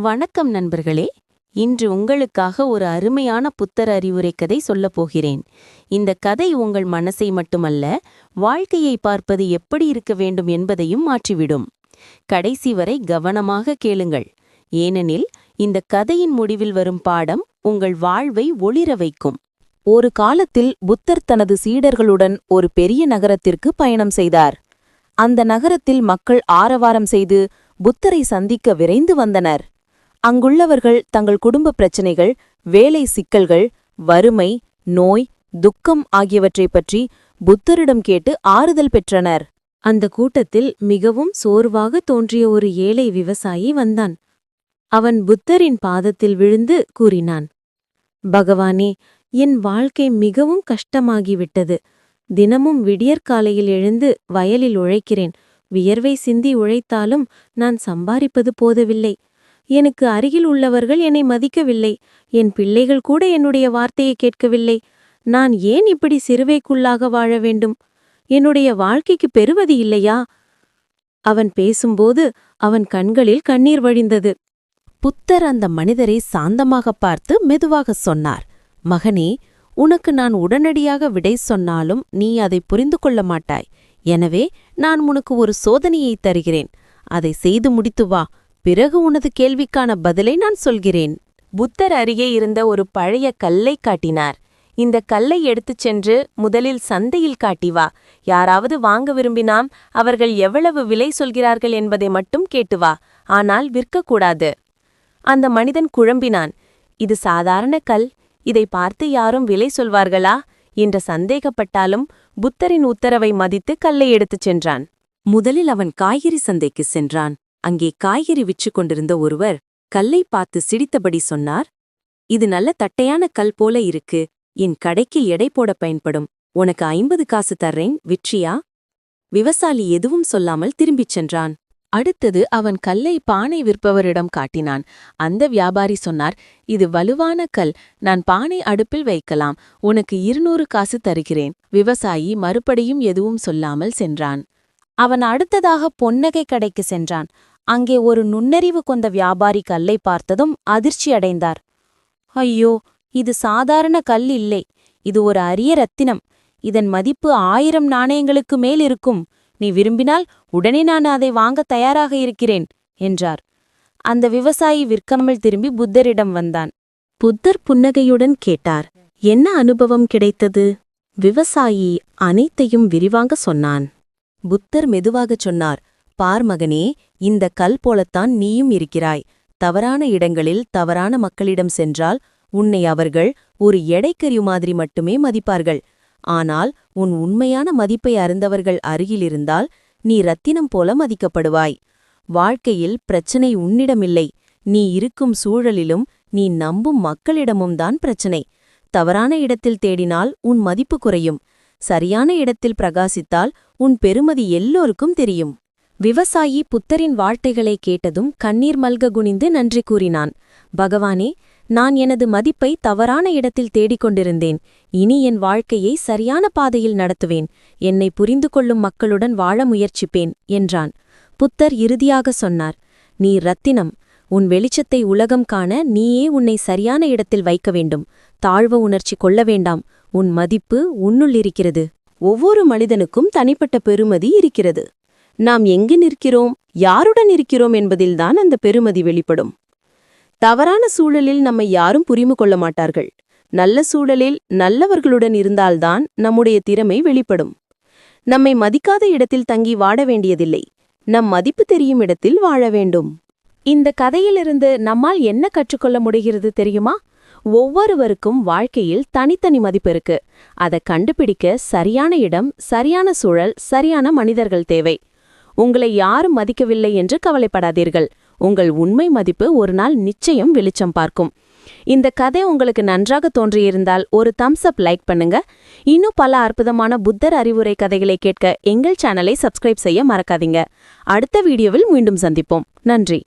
வணக்கம் நண்பர்களே. இன்று உங்களுக்காக ஒரு அருமையான புத்தர் அறிவுரை கதை சொல்லப் போகிறேன். இந்த கதை உங்கள் மனசை மட்டுமல்ல வாழ்க்கையை பார்ப்பது எப்படி இருக்க வேண்டும் என்பதையும் மாற்றிவிடும். கடைசி வரை கவனமாக கேளுங்கள். ஏனெனில் இந்த கதையின் முடிவில் வரும் பாடம் உங்கள் வாழ்வை ஒளிர வைக்கும். ஒரு காலத்தில் புத்தர் தனது சீடர்களுடன் ஒரு பெரிய நகரத்திற்கு பயணம் செய்தார். அந்த நகரத்தில் மக்கள் ஆரவாரம் செய்து புத்தரை சந்திக்க விரைந்து வந்தனர். அங்குள்ளவர்கள் தங்கள் குடும்ப பிரச்சினைகள் வேலை சிக்கல்கள் வறுமை நோய் துக்கம் ஆகியவற்றைப் பற்றி புத்தரிடம் கேட்டு ஆறுதல் பெற்றனர். அந்த கூட்டத்தில் மிகவும் சோர்வாக தோன்றிய ஒரு ஏழை விவசாயி வந்தான். அவன் புத்தரின் பாதத்தில் விழுந்து கூறினான் பகவானே என் வாழ்க்கை மிகவும் கஷ்டமாகிவிட்டது. தினமும் விடியற்காலையில் எழுந்து வயலில் உழைக்கிறேன். வியர்வை சிந்தி உழைத்தாலும் நான் சம்பாரிப்பது போதவில்லை. எனக்கு அருகில் உள்ளவர்கள் என்னை மதிக்கவில்லை. என் பிள்ளைகள் கூட என்னுடைய வார்த்தையை கேட்கவில்லை. நான் ஏன் இப்படி சிறுவைக்குள்ளாக வாழ வேண்டும்? என்னுடைய வாழ்க்கைக்கு பெறுவது இல்லையா? அவன் பேசும்போது அவன் கண்களில் கண்ணீர் வழிந்தது. புத்தர் அந்த மனிதரை சாந்தமாகப் பார்த்து மெதுவாகச் சொன்னார் மகனே உனக்கு நான் உடனடியாக விடை சொன்னாலும் நீ அதை புரிந்து கொள்ள மாட்டாய். எனவே நான் உனக்கு ஒரு சோதனையை தருகிறேன். அதை செய்து முடித்து வா. பிறகு உனது கேள்விக்கான பதிலை நான் சொல்கிறேன். புத்தர் அருகே இருந்த ஒரு பழைய கல்லை காட்டினார். இந்த கல்லை எடுத்துச் சென்று முதலில் சந்தையில் காட்டி வா. யாராவது வாங்க விரும்பினாம் அவர்கள் எவ்வளவு விலை சொல்கிறார்கள் என்பதை மட்டும் கேட்டு வா. ஆனால் விற்கக்கூடாது. அந்த மனிதன் குழம்பினான். இது சாதாரண கல். இதை பார்த்து யாரும் விலை சொல்வார்களா? என்று சந்தேகப்பட்டாலும் புத்தரின் உத்தரவை மதித்து கல்லை எடுத்துச் சென்றான். முதலில் அவன் காய்கறி சந்தைக்கு சென்றான். அங்கே காய்கறி விற்று கொண்டிருந்த ஒருவர் கல்லை பார்த்து சிரித்தபடி சொன்னார் இது நல்ல தட்டையான கல் போல இருக்கு என் கடைக்கு எடை போட பயன்படும் உனக்கு ஐம்பது காசு தர்றேன் விற்றியா? விவசாயி எதுவும் சொல்லாமல் திரும்பிச் சென்றான். அடுத்தது அவன் கல்லை பானை விற்பவரிடம் காட்டினான். அந்த வியாபாரி சொன்னார் இது வலுவான கல் நான் பானை அடுப்பில் வைக்கலாம் உனக்கு இருநூறு காசு தருகிறேன். விவசாயி மறுபடியும் எதுவும் சொல்லாமல் சென்றான். அவன் அடுத்ததாக பொன்னகை கடைக்கு சென்றான். அங்கே ஒரு நுண்ணறிவு கொண்ட வியாபாரி கல்லை பார்த்ததும் அதிர்ச்சி அடைந்தார். ஐயோ இது சாதாரண கல் இல்லை. இது ஒரு அரிய ரத்தினம். இதன் மதிப்பு ஆயிரம் நாணயங்களுக்கு மேல் இருக்கும். நீ விரும்பினால் உடனே நான் அதை வாங்க தயாராக இருக்கிறேன் என்றார். அந்த விவசாயி விற்காமல் திரும்பி புத்தரிடம் வந்தான். புத்தர் புன்னகையுடன் கேட்டார் என்ன அனுபவம் கிடைத்தது? விவசாயி அனைத்தையும் விரிவாங்க சொன்னான். புத்தர் மெதுவாகச் சொன்னார் பார் மகனே இந்த கல் போலத்தான் நீயும் இருக்கிறாய். தவறான இடங்களில் தவறான மக்களிடம் சென்றால் உன்னை அவர்கள் ஒரு எடைக்கறிவு மாதிரி மட்டுமே மதிப்பார்கள். ஆனால் உன் உண்மையான மதிப்பை அறிந்தவர்கள் அருகிலிருந்தால் நீ ரத்தினம் போல மதிக்கப்படுவாய். வாழ்க்கையில் பிரச்சனை உன்னிடமில்லை. நீ இருக்கும் சூழலிலும் நீ நம்பும் மக்களிடமும் தான் பிரச்சனை. தவறான இடத்தில் தேடினால் உன் மதிப்பு குறையும். சரியான இடத்தில் பிரகாசித்தால் உன் பெருமதி எல்லோருக்கும் தெரியும். விவசாயி புத்தரின் வார்த்தைகளை கேட்டதும் கண்ணீர் மல்க குனிந்து நன்றி கூறினான். பகவானே நான் எனது மதிப்பை தவறான இடத்தில் தேடிக் கொண்டிருந்தேன் இனி என் வாழ்க்கையை சரியான பாதையில் நடத்துவேன். என்னை புரிந்து கொள்ளும் மக்களுடன் வாழ முயற்சிப்பேன் என்றான். புத்தர் இறுதியாக சொன்னார். நீ ரத்தினம் உன் வெளிச்சத்தை உலகம் காண நீயே உன்னை சரியான இடத்தில் வைக்க வேண்டும். தாழ்வ உணர்ச்சி கொள்ள வேண்டாம். உன் மதிப்பு உன்னுள் இருக்கிறது. ஒவ்வொரு மனிதனுக்கும் தனிப்பட்ட பெருமதி இருக்கிறது. நாம் எங்கு நிற்கிறோம் யாருடன் இருக்கிறோம் என்பதில்தான் அந்த பெருமதி வெளிப்படும். தவறான சூழலில் நம்மை யாரும் புரிந்து கொள்ள மாட்டார்கள். நல்ல சூழலில் நல்லவர்களுடன் இருந்தால்தான் நம்முடைய திறமை வெளிப்படும். நம்மை மதிக்காத இடத்தில் தங்கி வாட வேண்டியதில்லை. நம் மதிப்பு தெரியும் இடத்தில் வாழ வேண்டும். இந்த கதையிலிருந்து நம்மால் என்ன கற்றுக்கொள்ள முடிகிறது தெரியுமா? ஒவ்வொருவருக்கும் வாழ்க்கையில் தனித்தனி மதிப்பு இருக்கு. அதை கண்டுபிடிக்க சரியான இடம் சரியான சூழல் சரியான மனிதர்கள் தேவை. உங்களை யாரும் மதிக்கவில்லை என்று கவலைப்படாதீர்கள். உங்கள் உண்மை மதிப்பு ஒரு நாள் நிச்சயம் வெளிச்சம் பார்க்கும். இந்த கதை உங்களுக்கு நன்றாக தோன்றியிருந்தால் ஒரு தம்ஸ் அப் லைக் பண்ணுங்க. இன்னும் பல அற்புதமான புத்தர் அறிவுரை கதைகளை கேட்க எங்கள் சேனலை சப்ஸ்கிரைப் செய்ய மறக்காதீங்க. அடுத்த வீடியோவில் மீண்டும் சந்திப்போம். நன்றி.